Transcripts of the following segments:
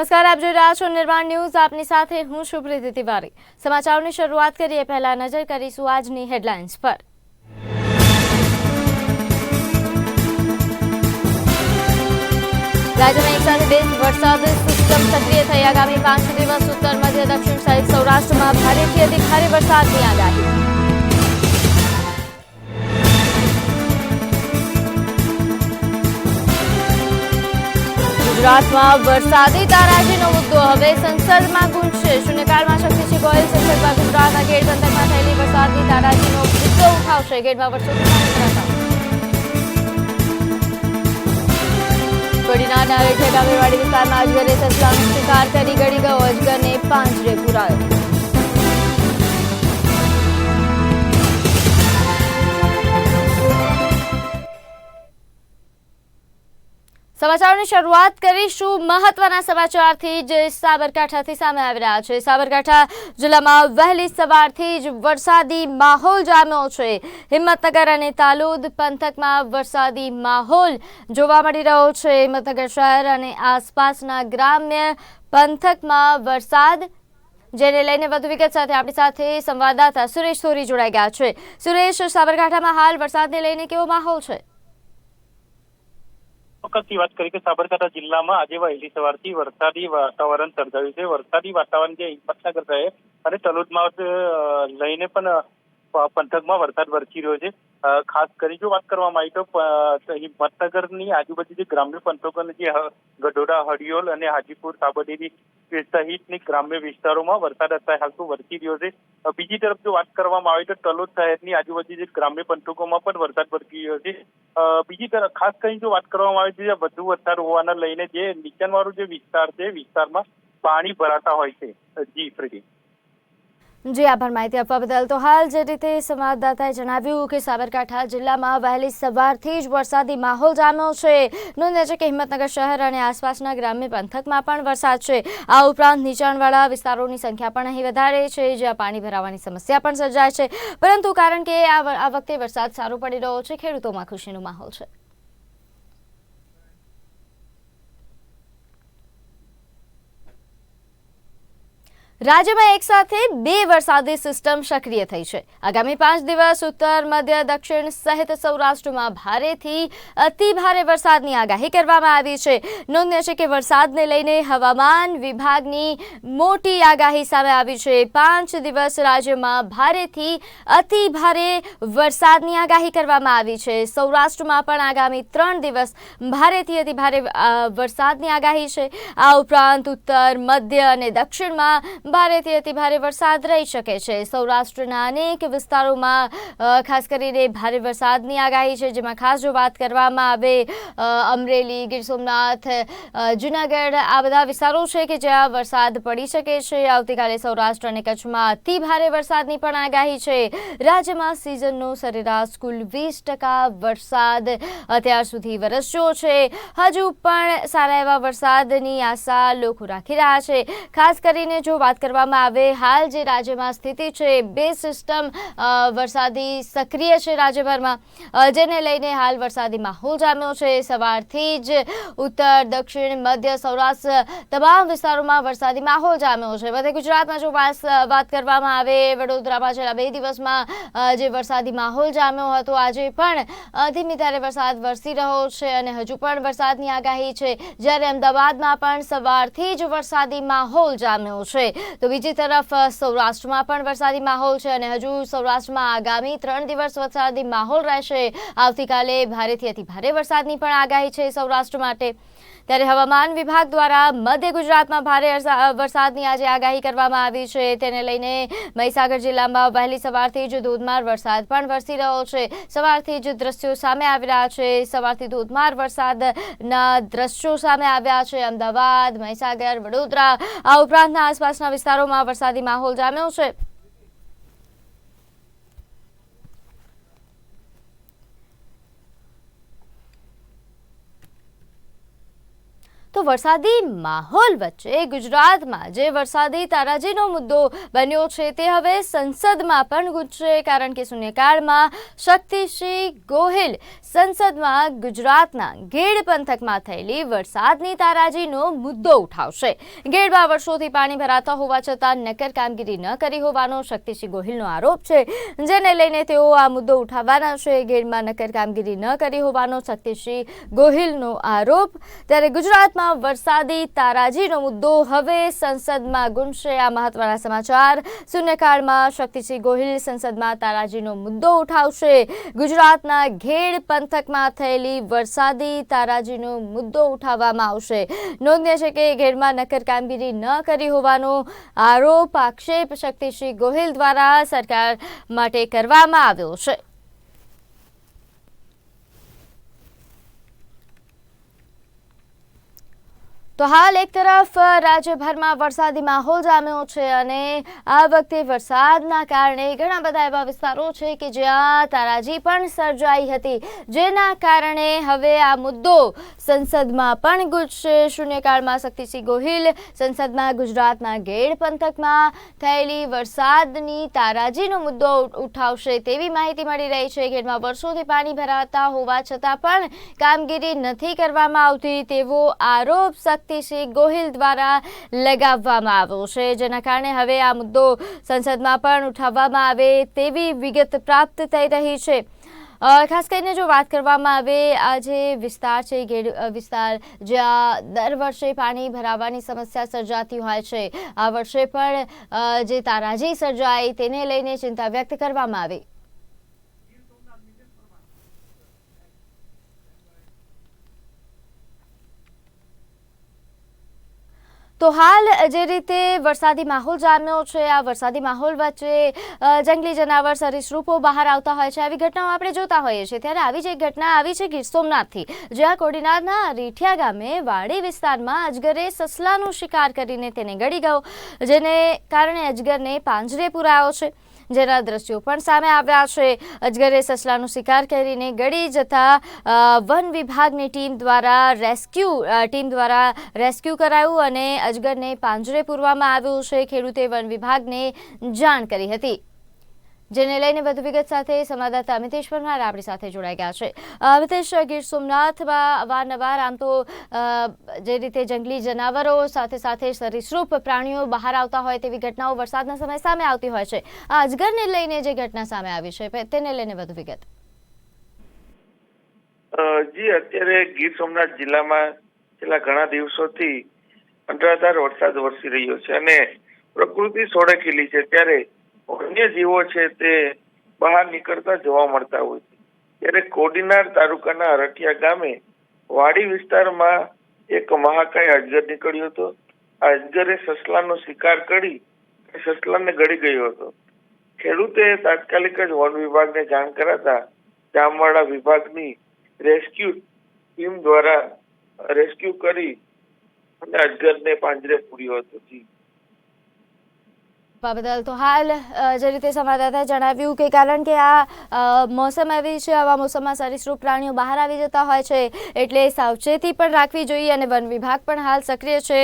નમસ્કાર, આપ જોઈ રહ્યા છો નિર્માણ ન્યૂઝ. આપની સાથે હું શુભ્રીતિ તિવારી. સમાચારોની શરૂઆત કરીએ. પહેલા નજર કરીશું આજની હેડલાઇન્સ પર. રાજ્યમાં એક સાથે બે વરસાદ સિસ્ટમ સક્રિય થઈ. આગામી પાંચ દિવસ ઉત્તર, મધ્ય, દક્ષિણ સહિત સૌરાષ્ટ્રમાં ભારેથી અતિ ભારે વરસાદની આગાહી. ગુજરાતમાં વરસાદી તારાજીનો મુદ્દો હવે સંસદમાં ગુંજશે. શૂન્યકાળમાં શક્તિસિંહ ગોયલ સંસદમાં ગુજરાતના ગેટ બંદરમાં થયેલી વરસાદની તારાજીનો મુદ્દો ઉઠાવશે. ગેટમાં વર્ષોથી પાણી ભરાતા ગામેવાડી વિસ્તારમાં અજગરે સસલાનો શિકાર કરી ગળી ગયો. અજગરને પાંજરે પુરાયો. સમાચારોની શરૂઆત કરીશું મહત્વના સમાચારથી જે સાબરકાંઠાથી સામે આવી રહ્યા છે. સાબરકાંઠા જિલ્લામાં વહેલી સવારથી જ વરસાદી માહોલ જામ્યો છે. હિંમતનગર અને તાલુદ પંથકમાં વરસાદી માહોલ જોવા મળી રહ્યો છે. હિંમતનગર શહેર અને આસપાસના ગ્રામ્ય પંથકમાં વરસાદ, જેને લઈને વધુ વિગત સાથે આપણી સાથે સંવાદદાતા સુરેશ સોરી જોડાઈ ગયા છે. સુરેશ, સાબરકાંઠામાં હાલ વરસાદને લઈને કેવો માહોલ છે? વખતથી વાત કરી કે સાબરકાંઠા જિલ્લામાં આજે વહેલી સવારથી વરસાદી વાતાવરણ સર્જાયું છે. વરસાદી વાતાવરણ જે હિંમતનગર રહે અને તલોદમાં લઈને પણ પંથકમાં વરસાદ વરસી રહ્યો છે. ખાસ કરી જો વાત કરવામાં આવી તો મતનગરની આજુબાજુ જે ગ્રામ્ય પંથકોને જે ગઢોડા હડિયોલ અને હાજીપુર સાબરડેરી સહિતની ગ્રામ્ય વિસ્તારોમાં વરસાદ અત્યારે હાલ તો વરસી રહ્યો છે. બીજી તરફ જો વાત કરવામાં આવે તો તલોદ શહેરની આજુબાજુ જે ગ્રામ્ય પંથકોમાં પણ વરસાદ વરસી રહ્યો છે. બીજી તરફ ખાસ કરીને જો વાત કરવામાં આવે છે વધુ વરસાદ હોવાના લઈને જે નીચાણવાળો જે વિસ્તાર છે, વિસ્તારમાં પાણી ભરાતા હોય છે. જી ફ્રીડી જી, આભાર માહિતી આપવા બદલ. તો હાલ જે રીતે સંવાદદાતાએ જણાવ્યું કે સાબરકાંઠા જિલ્લામાં વહેલી સવારથી જ વરસાદી માહોલ જામ્યો છે. નોંધે છે કે હિંમતનગર શહેર અને આસપાસના ગ્રામ્ય પંથકમાં પણ વરસાદ છે. આ ઉપરાંત નીચાણવાળા વિસ્તારોની સંખ્યા પણ અહીં વધારે છે, જ્યાં પાણી ભરાવાની સમસ્યા પણ સર્જાય છે. પરંતુ કારણ કે આ વખતે વરસાદ સારો પડી રહ્યો છે, ખેડૂતોમાં ખુશીનો માહોલ છે. રાજ્યમાં એક સાથે બે વરસાદી સિસ્ટમ સક્રિય થઈ છે. આગામી પાંચ દિવસ ઉત્તર, મધ્ય, દક્ષિણ સહિત સૌરાષ્ટ્રમાં ભારેથી અતિ ભારે વરસાદની આગાહી કરવામાં આવી છે. નોંધ્ય છે કે વરસાદને લઈને હવામાન વિભાગની મોટી આગાહી સામે આવી છે. પાંચ દિવસ રાજ્યમાં ભારેથી અતિ ભારે વરસાદની આગાહી કરવામાં આવી છે. સૌરાષ્ટ્રમાં પણ આગામી ત્રણ દિવસ ભારેથી અતિ ભારે વરસાદની આગાહી છે. આ ઉપરાંત ઉત્તર, મધ્ય અને દક્ષિણમાં ભારેથી અતિ ભારે વરસાદ રહી શકે છે. સૌરાષ્ટ્રના અનેક વિસ્તારોમાં ખાસ કરીને ભારે વરસાદની આગાહી છે, જેમાં ખાસ જો વાત કરવામાં આવે અમરેલી, ગીર સોમનાથ જુનાગઢ, આ બધા વિસ્તારો છે કે જ્યાં વરસાદ પડી શકે છે. આવતીકાલે સૌરાષ્ટ્ર અને કચ્છમાં અતિ ભારે વરસાદની પણ આગાહી છે. રાજ્યમાં સિઝનનો સરેરાશ કુલ વીસ ટકા વરસાદ અત્યાર સુધી વરસ્યો છે. હજુ પણ સારા એવા વરસાદની આશા લોકો રાખી રહ્યા છે. ખાસ કરીને જો વાત કરવામાં આવે. હાલ જે રાજ્યમાં સ્થિતિ છે, બે સિસ્ટમ વરસાદી સક્રિય છે રાજ્યભરમાં. જેને લઈને હાલ વરસાદી માહોલ જામ્યો છે. સવારથી જ ઉત્તર, દક્ષિણ, મધ્ય સૌરાષ્ટ્ર તમામ વિસ્તારોમાં વરસાદી માહોલ જામ્યો છે. બધે ગુજરાતમાં જો વાત કરવામાં આવે, વડોદરામાં છેલ્લા બે દિવસમાં જે વરસાદી માહોલ જામ્યો હતો, આજે પણ ધીમી ધારે વરસાદ વરસી રહ્યો છે અને હજુ પણ વરસાદની આગાહી છે. જ્યારે અમદાવાદમાં પણ સવારથી જ વરસાદી માહોલ જામ્યો છે. તો બીજી તરફ સૌરાષ્ટ્રમાં પણ વરસાદી માહોલ છે અને હજુ સૌરાષ્ટ્રમાં આગામી ત્રણ દિવસ વરસાદી માહોલ રહેશે. આવતીકાલે ભારેથી અતિ ભારે વરસાદની પણ આગાહી છે સૌરાષ્ટ્ર માટે. ત્યારે હવામાન વિભાગ દ્વારા મધ્ય ગુજરાતમાં ભારે વરસાદની આજે આગાહી કરવામાં આવી છે. તેને લઈને મહીસાગર જિલ્લામાં વહેલી સવારથી જ ધોધમાર વરસાદ પણ વરસી રહ્યો છે. સવારથી જ દ્રશ્યો સામે આવી રહ્યા છે. સવારથી ધોધમાર વરસાદના દ્રશ્યો સામે આવ્યા છે. અમદાવાદ, મહીસાગર, વડોદરા આ ઉપરાંતના આસપાસના વિસ્તારોમાં વરસાદી માહોલ જામ્યો છે. તો વરસાદી માહોલ વચ્ચે ગુજરાતમાં જે વરસાદી તારાજીનો મુદ્દો બન્યો છે તે હવે સંસદમાં પણ ગુંજશે, કારણ કે શૂન્યકાળમાં શક્તિસિંહ ગોહિલ સંસદમાં ગુજરાતના ગેડ પંથકમાં થયેલી વરસાદની તારાજીનો મુદ્દો ઉઠાવશે. ગેડમાં વર્ષોથી પાણી ભરાતા હોવા છતાં નક્કર કામગીરી ન કરી હોવાનો શક્તિસિંહ ગોહિલનો આરોપ છે, જેને લઈને તેઓ આ મુદ્દો ઉઠાવવાના છે. ગેડમાં નક્કર કામગીરી ન કરી હોવાનો શક્તિસિંહ ગોહિલનો આરોપ. ત્યારે ગુજરાતમાં વરસાદી તારાજીનો મુદ્દો હવે સંસદમાં ગુંજશે. આ મહત્વના સમાચાર શૂન્યકાળમાં શક્તિસિંહ ગોહિલ સંસદમાં તારાજીનો મુદ્દો ઉઠાવશે. ગુજરાતના ઘેડ પંથકમાં થયેલી વરસાદી તારાજીનો મુદ્દો ઉઠાવવામાં આવશે. નોંધનીય છે કે ઘેડમાં નક્કર કામગીરી ન કરી હોવાનો આરોપ આક્ષેપ શક્તિસિંહ ગોહિલ દ્વારા સરકાર માટે કરવામાં આવ્યો છે. તો હાલ એક તરફ રાજ્યભરમાં વરસાદી માહોલ જામ્યો છે અને આ વખતે વરસાદના કારણે ઘણા બધા એવા વિસ્તારો છે કે જ્યાં તારાજી પણ સર્જાઈ હતી. જેના કારણે હવે આ મુદ્દો સંસદમાં પણ ગુજશે. શૂન્યકાળમાં શક્તિસિંહ ગોહિલ સંસદમાં ગુજરાતના ગેડ પંથકમાં થયેલી વરસાદની તારાજીનો મુદ્દો ઉઠાવશે તેવી માહિતી મળી રહી છે. ગેડમાં વર્ષોથી પાણી ભરાતા હોવા છતાં પણ કામગીરી નથી કરવામાં આવતી તેવો આરોપ શક્તિસિંહ ગોહિલ દ્વારા લગાવવામાં આવ્યો છે, જેના કારણે હવે આ મુદ્દો સંસદમાં પણ ઉઠાવવામાં આવે તેવી વિગત પ્રાપ્ત થઈ રહી છે. ખાસ કરીને જો વાત કરવામાં આવે આ જે વિસ્તાર છે, ગેડ વિસ્તાર જ્યાં દર વર્ષે પાણી ભરાવાની સમસ્યા સર્જાતી હોય છે. આ વર્ષે પણ જે તારાજી સર્જાઈ તેને લઈને ચિંતા વ્યક્ત કરવામાં આવી. તો હાલ જે રીતે વરસાદી માહોલ જામ્યો છે, આ વરસાદી માહોલ વચ્ચે જંગલી જનાવર સરીસૃપો બહાર આવતા હોય છે. આવી ઘટનાઓ આપણે જોતા હોઈએ છીએ. ત્યારે આવી જ એક ઘટના આવી છે ગીર સોમનાથથી, જ્યાં કોડીનારના રીઠિયા ગામે વાડી વિસ્તારમાં અજગરે સસલાનો શિકાર કરીને તેને ગળી ગયો, જેને કારણે અજગરને પાંજરે પુરાયો છે. જેના દ્રશ્યો પણ સામે આવ્યા છે. અજગરે સસલાનો શિકાર કરીને ગળી જતા વન વિભાગની ટીમ દ્વારા રેસ્ક્યુ ટીમ દ્વારા રેસ્ક્યુ કરાયું અને અજગરને પાંજરે પૂરવામાં આવ્યું છે. ખેડૂતે વન વિભાગને જાણ કરી હતી. જેને લઈને વધુ વિગત સાથે સંવાદદાતા અમિતેશ પરમાર આપણી સાથે જોડાઈ ગયા છે. અમિતેશ ગીર સોમનાથમાં અવારનવાર આમ તો જે રીતે જંગલી જનાવરો સાથે સાથે સરીસૃપ પ્રાણીઓ બહાર આવતા હોય તેવી ઘટનાઓ વરસાદના સમય સામે આવતી હોય છે. અજગરને લઈને જે ઘટના સામે આવી છે તેને લઈને વધુ વિગત. જી, અત્યારે ગીર સોમનાથ જિલ્લામાં છેલ્લા ઘણા દિવસોથી અંતરાધાર વરસાદ વરસી રહ્યો છે અને પ્રકૃતિ ખીલી છે. ત્યારે વન્ય જીવો છે તે બહાર નીકળતા જોવા મળતા હોય છે. ત્યારે કોડીનાર તાલુકાના અરઠિયા ગામે વાડી વિસ્તારમાં એક મહાકાય અજગર નીકળ્યો હતો. આ અજગરે સસલાનો શિકાર કરી સસલાને ગળી ગયો હતો. ખેડૂતે તાત્કાલિક જ વન વિભાગને જાણ કરાતા જામવાડા વિભાગની રેસ્ક્યુ ટીમ દ્વારા રેસ્ક્યુ કરી અને અજગરને પાંજરે પૂર્યો હતો. જી. બદલ તો હાલ જે રીતે સંવાદદાતાએ જણાવ્યું કે કારણ કે આ મોસમ એવી છે, આવા મોસમમાં સરીસૃપ પ્રાણીઓ બહાર આવી જતા હોય છે, એટલે સાવચેતી પણ રાખવી જોઈએ અને વન વિભાગ પણ હાલ સક્રિય છે.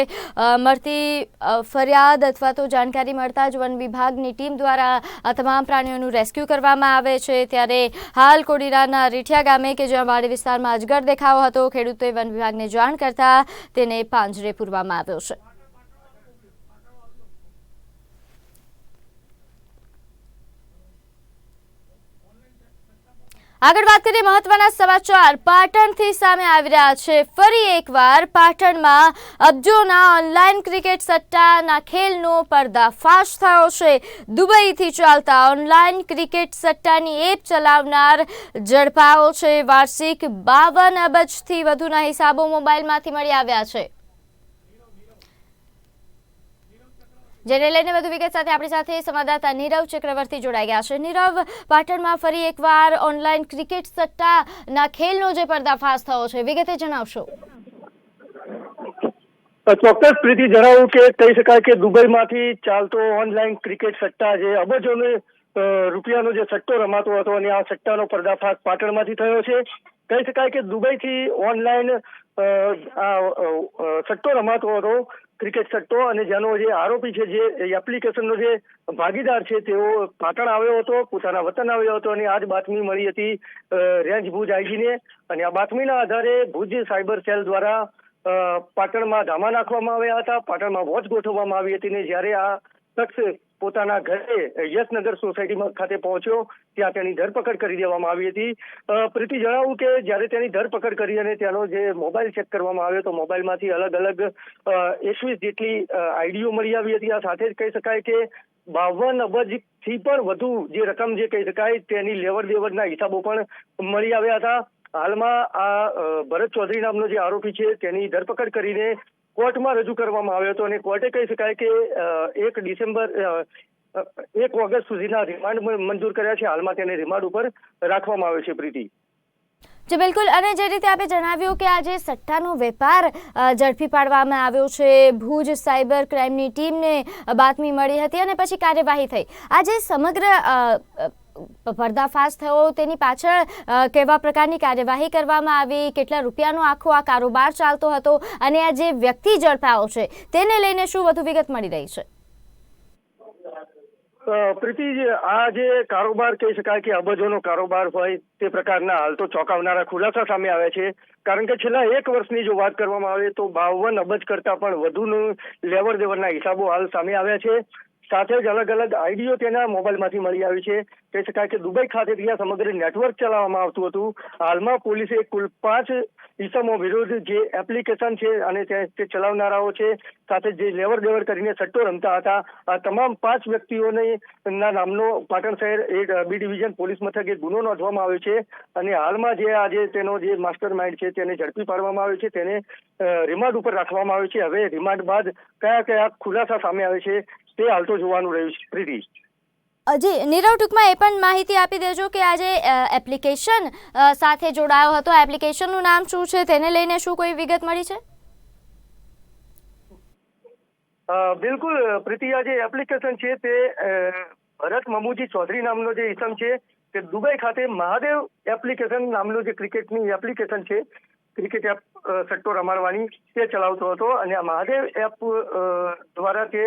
મળતી ફરિયાદ અથવા તો જાણકારી મળતા જ વન વિભાગની ટીમ દ્વારા આ તમામ પ્રાણીઓનું રેસ્ક્યુ કરવામાં આવે છે. ત્યારે હાલ કોડીરાના રીઠિયા ગામે કે જ્યાં વાડી વિસ્તારમાં અજગર દેખાવો હતો, ખેડૂતોએ વન વિભાગને જાણ કરતા તેને પાંજરે પૂરવામાં આવ્યો છે. આગળ વાત કરીએ મહત્વના સમાચાર. પાટણથી સામે આવી રહ્યા છે. ફરી એકવાર પાટણમાં અબજોના ઓનલાઈન ક્રિકેટ સટ્ટાના ખેલનો પર્દાફાશ થયો છે. દુબઈથી ચાલતા ઓનલાઈન ક્રિકેટ સટ્ટાની એપ ચલાવનાર ઝડપાયો છે. વાર્ષિક બાવન અબજથી વધુના હિસાબો મોબાઈલમાંથી મળી આવ્યા છે. જેને લઈને વધુ વિગત સાથે આપણી સાથે સંવાદદાતા નીરવ ચક્રવર્તી જોડાઈ ગયા છે. નીરવ, પાટણમાં ફરી એકવાર ઓનલાઈન ક્રિકેટ સટ્ટાના ખેલનો જે પર્દાફાશ થયો છે, વિગતે જણાવશો. ચોક્કસ પ્રીતિ જણાવું કે કહી શકાય કે દુબઈમાંથી ચાલતો ઓનલાઈન ક્રિકેટ સટ્ટા જે અબજોને રૂપિયાનો જે સટ્ટો રમાતો હતો અને આ સટ્ટાનો પર્દાફાશ પાટણમાંથી થયો છે. કહી શકાય કે દુબઈથી ઓનલાઈન આ સટ્ટો રમાતો હતો. ક્રિકેટ સટ્ટો અને જેનો જે આરોપી છે, જે એપ્લિકેશનનો જે ભાગીદાર છે, તેઓ પાટણ આવ્યો હતો, પોતાના વતન આવ્યો હતો અને આ જ બાતમી મળી હતી રેન્જ ભુજ આઈજીને. અને આ બાતમીના આધારે ભુજ સાયબર સેલ દ્વારા પાટણમાં ધામા નાખવામાં આવ્યા હતા, પાટણમાં વોચ ગોઠવવામાં આવી હતી ને જ્યારે આ શખ્સ પોતાના ઘરે યશનગર સોસાયટીમાં ખાતે પહોંચ્યો. ત્યાં તેની ધરપકડ કરી દેવામાં આવી હતી. પ્રીતિ, જણાવું કે જ્યારે તેની ધરપકડ કરી અને તેનો જે મોબાઈલ ચેક કરવામાં આવ્યો, તો મોબાઈલમાંથી અલગ અલગ એકવીસ જેટલી આઈડીઓ મળી આવી હતી. આ સાથે જ કહી શકાય કે બાવન અબજથી પણ વધુ જે રકમ જે કહી શકાય, તેની લેવડ દેવડના હિસાબો પણ મળી આવ્યા હતા. હાલમાં આ ભરત ચૌધરી નામનો જે આરોપી છે, તેની ધરપકડ કરીને કોર્ટમાં રજૂ કરવામાં આવ્યો હતો અને કોર્ટે કહી શકાય કે એક ડિસેમ્બર એક ઓગસ્ટ સુધીના રિમાન્ડ મંજૂર કર્યા છે. હાલમાં તેને રિમાન્ડ ઉપર રાખવામાં આવ્યો છે પ્રીતિ. જી, બિલકુલ. અને જે રીતે આપે જણાવ્યું કે આજે સટ્ટાનો વેપાર ઝડપી પાડવામાં આવ્યો છે. ભુજ સાયબર ક્રાઇમની ટીમને બાતમી મળી હતી અને પછી કાર્યવાહી થઈ. આજે સમગ્ર પર્દાફાશ થયો તેની પાછળ કેવા પ્રકારની કાર્યવાહી કરવામાં આવી, કેટલા રૂપિયાનો આખો આ કારોબાર ચાલતો હતો અને આ જે વ્યક્તિ ઝડપાયો છે, તેને લઈને શું વધુ વિગત મળી રહી છે? પ્રીતિ આ જે કારોબાર કહી શકાય કે અબજોનો કારોબાર હોય, તે પ્રકારના હાલ તો ચોંકાવનારા ખુલાસા સામે આવ્યા છે. કારણ કે છેલ્લા એક વર્ષની જો વાત કરવામાં આવે તો બાવન અબજ કરતા પણ વધુનું લેવડ દેવડના હિસાબો હાલ સામે આવ્યા છે. સાથે જ અલગ અલગ આઈડીઓ તેના મોબાઈલમાંથી મળી આવી છે. કહી શકાય કે દુબઈ ખાતેથી આ સમગ્ર નેટવર્ક ચલાવવામાં આવતું હતું. હાલમાં પોલીસે કુલ પાંચ ઇસમો વિરુદ્ધ જે એપ્લિકેશન છે અને તે ચલાવનારાઓ છે, સાથે જે લેવડ દેવડ કરીને સટ્ટો રમતા હતા, આ તમામ પાંચ વ્યક્તિઓને નામનો પાટણ શહેર બી ડિવિઝન પોલીસ મથકે ગુનો નોંધવામાં આવ્યો છે અને હાલમાં જે આજે તેનો જે માસ્ટર માઇન્ડ છે તેને ઝડપી પાડવામાં આવ્યો છે, તેને રિમાન્ડ ઉપર રાખવામાં આવ્યો છે. હવે રિમાન્ડ બાદ કયા કયા ખુલાસા સામે આવે છે તે હાલ જોવાનું રહ્યું છે પ્રીતિ જી નીરવ ટૂંકમાં એ પણ માહિતી આપી દેજો કે આજે એપ્લિકેશન સાથે જોડાયો હતો. એપ્લિકેશનનું નામ શું છે? તેને લઈને શું કોઈ વિગત મળી છે? બિલકુલ પ્રીતિયા જે એપ્લિકેશન છે તે ભરત મમુજી ચૌધરી નામનો જે ઇસમ છે તે દુબઈ ખાતે મહાદેવ એપ્લિકેશન નામનું જે ક્રિકેટની એપ્લિકેશન છે ક્રિકેટ એપ સટ્ટો રમાડવાની તે ચલાવતો હતો અને મહાદેવ એપ દ્વારા તે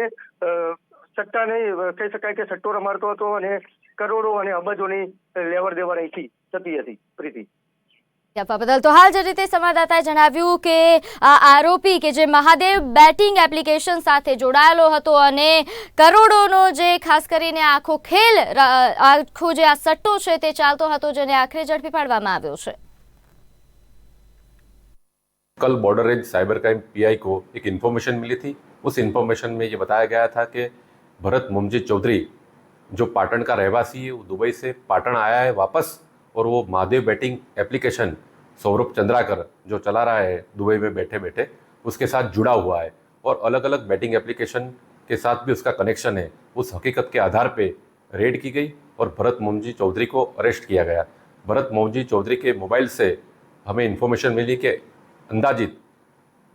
સટ્ટાને કહી શકાય કે સટ્ટો રમાડતો હતો અને કરોડો અને અબજોની લેવડ દેવડ અહીંથી થતી હતી પ્રીતિ બદલ તો હાલ જે રીતે સંવાદદાતાએ જણાવ્યું કે આ આરોપી કે જે મહાદેવ બેટિંગ એપ્લિકેશન સાથે જોડાયેલો હતો અને કરોડોનો જે ખાસ કરીને આખો ખેલ આખો જે આ સટ્ટો છે તે ચાલતો હતો જેને આખરે ઝડપી પાડવામાં આવ્યો છે. कल border range cyber crime PI को एक इन्फॉर्मेशन मिली थी। उस इन्फॉर्मेशन में ये बताया गया था कि भरत मुमजी चौधरी, जो पाटन का रहवासी है, वो दुबई से पाटन आया है वापस, और वो महादेव बैटिंग एप्लीकेशन सौरभ चंद्राकर, जो चला रहा है दुबई में बैठे बैठे उसके साथ जुड़ा हुआ है। और अलग अलग बैटिंग एप्लीकेशन के साथ भी उसका कनेक्शन है। उस हकीकत के आधार पे रेड की गई और भरत मोमजी चौधरी को अरेस्ट किया गया। भरत मोमजी चौधरी के मोबाइल से हमें इन्फॉर्मेशन मिली कि अंदाजित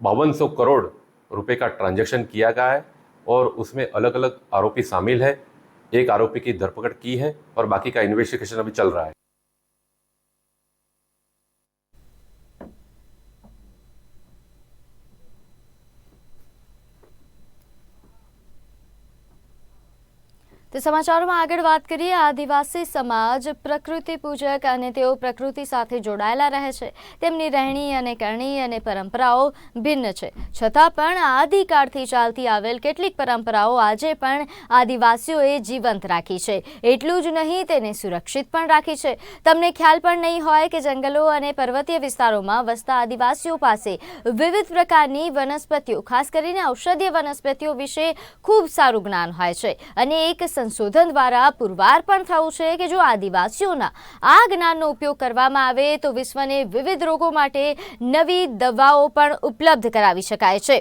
बावन सौ करोड़ रुपए का ट्रांजैक्शन किया गया है और उसमें अलग अलग आरोपी शामिल है। एक आरोपी की धरपकड़ की है और बाकी का इन्वेस्टिगेशन अभी चल रहा है। તે સમાચારોમાં આગળ વાત કરીએ. આદિવાસી સમાજ પ્રકૃતિ પૂજક અને તેઓ પ્રકૃતિ સાથે જોડાયેલા રહે છે. તેમની રહેણી અને કરણી અને પરંપરાઓ ભિન્ન છે. છતાં પણ આદિકાળથી ચાલતી આવેલ કેટલીક પરંપરાઓ આજે પણ આદિવાસીઓએ જીવંત રાખી છે. એટલું જ નહીં, તેને સુરક્ષિત પણ રાખી છે. તમને ખ્યાલ પણ નહીં હોય કે જંગલો અને પર્વતીય વિસ્તારોમાં વસતા આદિવાસીઓ પાસે વિવિધ પ્રકારની વનસ્પતિઓ, ખાસ કરીને ઔષધીય વનસ્પતિઓ વિશે ખૂબ સારું જ્ઞાન હોય છે. અને એક સંશોધન દ્વારા પુરવાર પણ થયું છે કે જો આદિવાસીઓના આ જ્ઞાનનો ઉપયોગ કરવામાં આવે તો વિશ્વને વિવિધ રોગો માટે નવી દવાઓ પણ ઉપલબ્ધ કરાવી શકાય છે.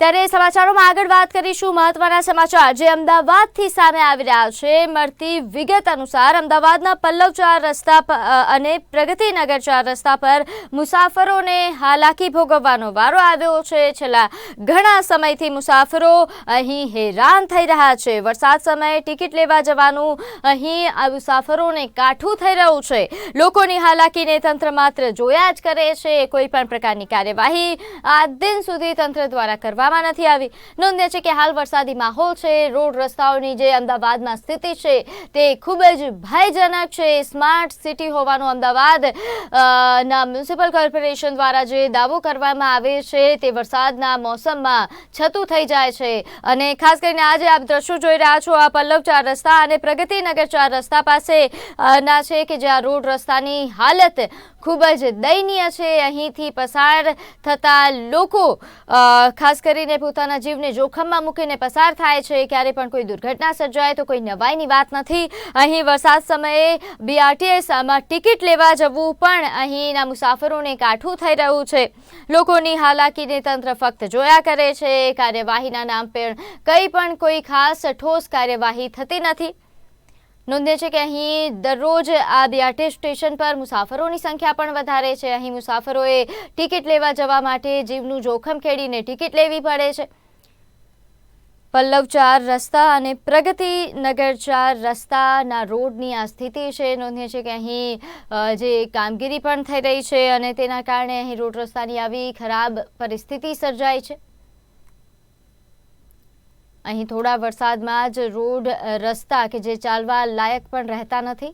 ત્યારે સમાચારોમાં આગળ વાત કરીશું મહત્વના સમાચાર જે અમદાવાદથી સામે આવી રહ્યા છે. મળતી વિગત અનુસાર અમદાવાદના પલ્લવ ચાર રસ્તા અને પ્રગતિનગર ચાર રસ્તા પર મુસાફરોને હાલાકી ભોગવવાનો વારો આવ્યો છે. છેલ્લા ઘણા સમયથી મુસાફરો અહીં હેરાન થઈ રહ્યા છે. વરસાદ સમયે ટિકિટ લેવા જવાનું અહીં મુસાફરોને કાઠું થઈ રહ્યું છે. લોકોની હાલાકીને તંત્ર માત્ર જોયા જ કરે છે. કોઈ પણ પ્રકારની કાર્યવાહી આ દિન સુધી તંત્ર દ્વારા કરવામાં નથી આવી. નોંધ્યા છે કે હાલ વરસાદી માહોલ છે. રોડ રસ્તાઓની જે અમદાવાદમાં સ્થિતિ છે તે ખૂબ જ ભયજનક છે. સ્માર્ટ સિટી હોવાનું અમદાવાદ ના મ્યુનિસિપલ કોર્પોરેશન દ્વારા જે દાવો કરવામાં આવે છે તે વરસાદના મોસમમાં છતું થઈ જાય છે. અને ખાસ કરીને આજે આપ દ્રશ્યો જોઈ રહ્યા છો, આ પલ્લવ ચાર રસ્તા અને પ્રગતિનગર ચાર રસ્તા પાસે ના છે કે જ્યાં રોડ રસ્તાની હાલત ખૂબ જ દયનીય છે. અહીંથી પસાર થતા લોકો ખાસ કરીને પોતાના જીવને જોખમમાં મૂકીને પસાર થાય છે. ક્યારે પણ કોઈ દુર્ઘટના સર્જાય તો કોઈ નવાઈની વાત નથી. અહીં વરસાદ સમયે બીઆરટીએસમાં ટિકિટ લેવા જવું પણ અહીંના મુસાફરોને કાઠું થઈ રહ્યું છે. લોકોની હાલાકીને તંત્ર ફક્ત જોયા કરે છે. કાર્યવાહીના નામ પર કંઈ પણ કોઈ ખાસ ઠોસ કાર્યવાહી થતી નથી. નોંધ્ય છે કે અહીં દરરોજ આ બીઆરટી સ્ટેશન પર મુસાફરોની સંખ્યા પણ વધારે છે. અહીં મુસાફરોએ ટિકિટ લેવા જવા માટે જીવનું જોખમ ખેડીને ટિકિટ લેવી પડે છે. પલ્લવ ચાર રસ્તા અને પ્રગતિ નગર ચાર રસ્તાના રોડની આ સ્થિતિ છે. નોંધીએ છે કે અહીં જે કામગીરી પણ થઈ રહી છે અને તેના કારણે અહીં રોડ રસ્તાની આવી ખરાબ પરિસ્થિતિ સર્જાઈ છે. અહીં થોડા વરસાદમાં જ રોડ રસ્તા કે જે ચાલવા લાયક પણ રહેતા નથી.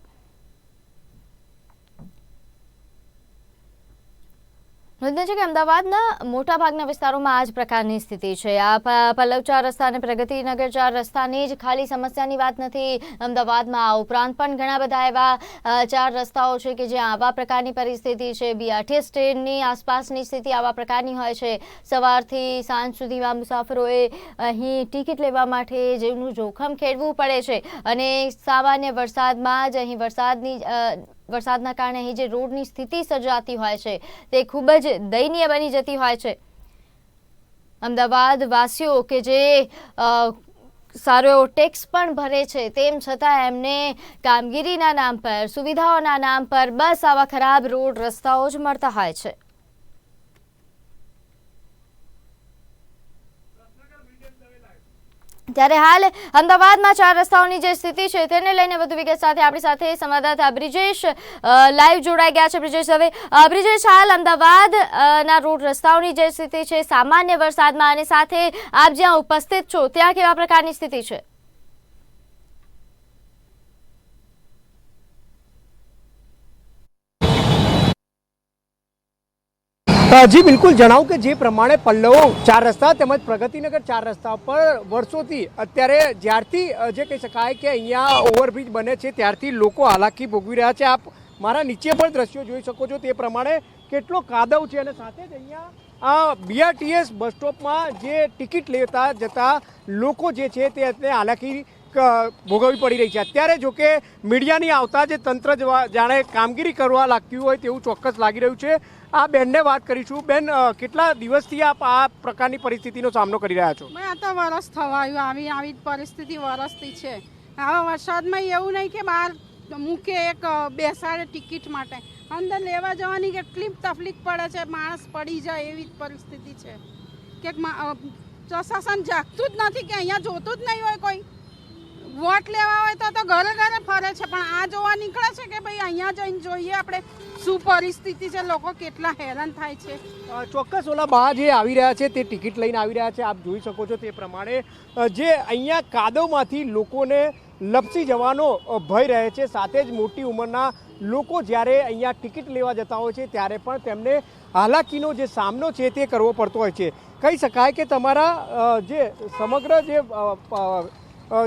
નોંધનીય છે કે અમદાવાદના મોટાભાગના વિસ્તારોમાં આ જ પ્રકારની સ્થિતિ છે. આ પલ્લવ ચાર રસ્તા અને પ્રગતિનગર ચાર રસ્તાની જ ખાલી સમસ્યાની વાત નથી. અમદાવાદમાં આ ઉપરાંત પણ ઘણા બધા એવા ચાર રસ્તાઓ છે કે જ્યાં આવા પ્રકારની પરિસ્થિતિ છે. બીઆરટીએસ ટ્રેનની આસપાસની સ્થિતિ આવા પ્રકારની હોય છે. સવારથી સાંજ સુધીમાં મુસાફરોએ અહીં ટિકિટ લેવા માટે જેનું જોખમ ખેડવું પડે છે. અને સામાન્ય વરસાદમાં જ અહીં વરસાદની વરસાદના કારણે અહીં જે રોડની સ્થિતિ સર્જાતી હોય છે, તે ખૂબ જ દયનીય બની જતી હોય છે. અમદાવાદ વાસીઓ કે જે સારો એવો ટેક્સ પણ ભરે છે, તેમ છતાં એમને કામગીરીના નામ પર, સુવિધાઓના નામ પર બસ આવા ખરાબ રોડ રસ્તાઓ જ મળતા હોય છે. ત્યારે હાલ અમદાવાદમાં ચાર રસ્તાઓની જે સ્થિતિ છે તેને લઈને વધુ વિગત સાથે આપણી સાથે સંવાદદાતા બ્રિજેશ લાઈવ જોડાઈ ગયા છે. બ્રિજેશ, હવે બ્રિજેશ, હાલ અમદાવાદના રોડ રસ્તાઓની જે સ્થિતિ છે, સામાન્ય વરસાદમાં અને સાથે આપ જ્યાં ઉપસ્થિત છો, ત્યાં કેવા પ્રકારની સ્થિતિ છે? જી, બિલકુલ જણાવું કે જે પ્રમાણે પલ્લવો ચાર રસ્તા તેમજ પ્રગતિનગર ચાર રસ્તા પર વર્ષોથી અત્યારે જ્યારથી જે કહી શકાય કે અહીંયા ઓવરબ્રિજ બને છે, ત્યારથી લોકો હાલાકી ભોગવી રહ્યા છે. આપ મારા નીચે પણ દ્રશ્યો જોઈ શકો છો તે પ્રમાણે કેટલો કાદવ છે અને સાથે જ અહીંયા આ બીઆરટીએસ બસ સ્ટોપમાં જે ટિકિટ લેતા જતા લોકો જે છે તે અત્યારે હાલાકી ભોગવવી પડી રહી છે. અત્યારે જો કે મીડિયાની આવતા જે તંત્ર જાણે કામગીરી કરવા લાગ્યું હોય તેવું ચોક્કસ લાગી રહ્યું છે. આ બેનને વાત કરીશું. બેન કેટલા દિવસથી આપ આ પ્રકારની પરિસ્થિતિનો સામનો કરી રહ્યા છો? મેં આ તો વરસ આવ્યું. આવી આવી પરિસ્થિતિ વરસથી છે. આવા વરસાદમાં એવું નહીં કે બહાર મૂકે એક બેસાડે ટિકિટ માટે. અંદર લેવા જવાની કેટલી તકલીફ પડે છે. માણસ પડી જાય એવી પરિસ્થિતિ છે. કે પ્રશાસન જાગતું જ નથી કે અહીંયા જોતું જ નહીં હોય કોઈ. વોટ લેવા હોય તો તો ઘરે ઘરે ફરે છે. પણ આ જોવા નીકળે છે કે ભાઈ અહીંયા જઈને જોઈએ આપણે શું પરિસ્થિતિ છે, લોકો કેટલા હેરાન થાય છે. ચોક્કસ ઓલા બા જે આવી રહ્યા છે, તે ટિકિટ લઈને આવી રહ્યા છે, આપ જોઈ શકો છો તે પ્રમાણે. જે અહીંયા કાદવમાંથી લોકોને લપસી જવાનો ભય રહે છે, સાથે જ મોટી ઉંમરના લોકો જ્યારે અહીંયા ટિકિટ લેવા જતા હોય છે, ત્યારે પણ તેમને હાલાકીનો જે સામનો છે તે કરવો પડતો હોય છે. કહી શકાય કે તમારા જે સમગ્ર જે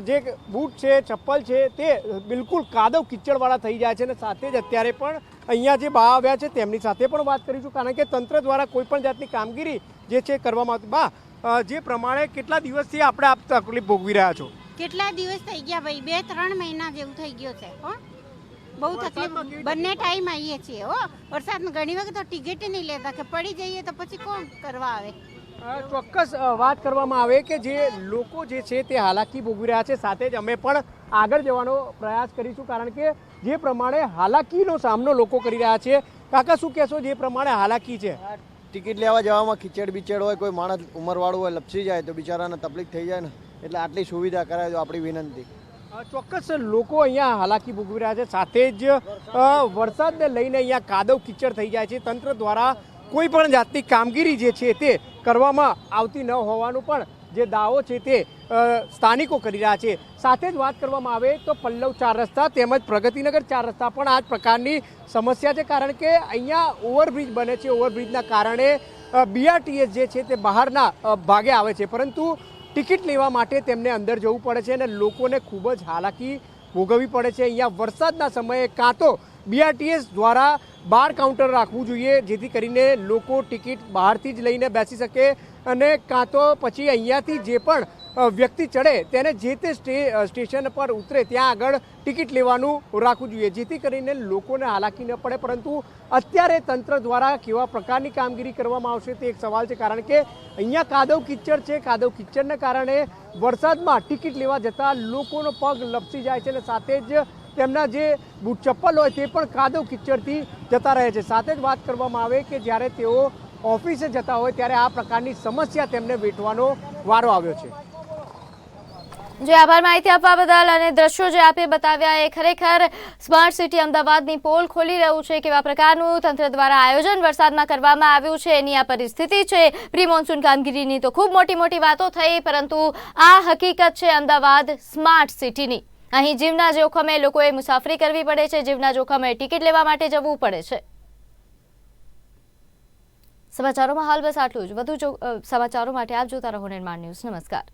જે બૂટ છે, ચપ્પલ છે, તે બિલકુલ કાદવ કિચડવાળા થઈ જાય છે અને સાથે જ અત્યારે પણ અહીંયા જે બા આવ્યા છે તેમની સાથે પણ વાત કરીશું કારણ કે તંત્ર દ્વારા કોઈ પણ જાતની કામગીરી જે છે કરવામાં આવતી. બા જે પ્રમાણે કેટલા દિવસથી આપણે આપ તકલીફ ભોગવી રહ્યા છો? કેટલા દિવસ થઈ ગયા ભાઈ? બે ત્રણ મહિના જેવું થઈ ગયો છે હો. બહુ તકલીફ બંને ટાઈમ આવીએ છીએ હો. વરસાદમાં ઘણી વખત તો ટિકિટ નહીં લેતા કે પડી જઈએ તો પછી કોણ કરવા આવે? ચોક્કસ વાત કરવામાં આવે કે જે લોકો જે છે તે હાલાકી ભોગવી રહ્યા છે. સાથે જ અમે પણ આગળ જવાનો પ્રયાસ કરીશું કારણ કે જે પ્રમાણે હાલાકીનો સામનો લોકો કરી રહ્યા છે. કાકા શું કહેશો જે પ્રમાણે હાલાકી છે? ટિકિટ લેવા જવામાં ખીચડ બિચડ હોય કોઈ માણસ ઉંમરવાળું હોય લપસી જાય તો બિચારાને તકલીફ થઈ જાય ને. એટલે આટલી સુવિધા કરાવે તો આપણી વિનંતી. ચોક્કસ લોકો અહીંયા હાલાકી ભોગવી રહ્યા છે. સાથે જ વરસાદને લઈને અહીંયા કાદવ કીચડ થઈ જાય છે. તંત્ર દ્વારા કોઈ પણ જાતની કામગીરી જે છે તે કરવામાં આવતી ન હોવાનું પણ જે દાવો છે તે સ્થાનિકો કરી રહ્યા છે. સાથે જ વાત કરવામાં આવે તો પલ્લવ ચાર રસ્તા તેમજ પ્રગતિનગર ચાર રસ્તા પણ આ જ પ્રકારની સમસ્યા છે. કારણ કે અહીંયા ઓવરબ્રિજ બને છે. ઓવરબ્રિજના કારણે બીઆરટીએસ જે છે તે બહારના ભાગે આવે છે. પરંતુ ટિકિટ લેવા માટે તેમને અંદર જવું પડે છે અને લોકોને ખૂબ જ હાલાકી ભોગવવી પડે છે. અહીંયા વરસાદના સમયે કાં તો બીઆરટીએસ દ્વારા બાર કાઉન્ટર રાખવું જોઈએ, જેથી કરીને લોકો ટિકિટ બહારથી જ લઈને બેસી શકે અને કાં તો પછી અહીંયાથી જે પણ વ્યક્તિ ચડે તેને જે તે સ્ટે સ્ટેશન પર ઉતરે ત્યાં આગળ ટિકિટ લેવાનું રાખવું જોઈએ, જેથી કરીને લોકોને હાલાકી ન પડે. પરંતુ અત્યારે તંત્ર દ્વારા કેવા પ્રકારની કામગીરી કરવામાં આવશે તે એક સવાલ છે, કારણ કે અહીંયા કાદવ કિચ્ચડ છે. કાદવ કિચ્ચડને કારણે વરસાદમાં ટિકિટ લેવા જતાં લોકોનો પગ લપસી જાય છે અને સાથે જ તેમના જે બૂટ ચપ્પલ હોય તે પણ કાદવ કિચડથી જતા રહે છે. સાથે જ વાત કરવામાં આવે કે જ્યારે તેઓ ઓફિસે જતા હોય ત્યારે આ પ્રકારની સમસ્યા તેમને વેઠવાનો વારો આવ્યો છે. જે આભાર માહિતી આપવા બદલ અને દ્રશ્યો જે આપે બતાવ્યા એ ખરેખર સ્માર્ટ સિટી અમદાવાદની પોલ ખોલી રહ્યું છે કેવા પ્રકારનું તંત્ર દ્વારા આયોજન વરસાદમાં કરવામાં આવ્યું છે. એની આ પરિસ્થિતિ છે. પ્રી મોન્સૂન કામગીરીની તો ખૂબ મોટી મોટી વાતો થઈ, પરંતુ આ હકીકત છે અમદાવાદ સ્માર્ટ સિટીની. અહીં જીવના જોખમે લોકોએ મુસાફરી કરવી પડે છે. જીવના જોખમે ટિકિટ લેવા માટે જવું પડે છે. સમાચારોમાં હાલ બસ આટલું જ. વધુ સમાચારો માટે આપ જોતા રહો નિર્માણ ન્યૂઝ. નમસ્કાર.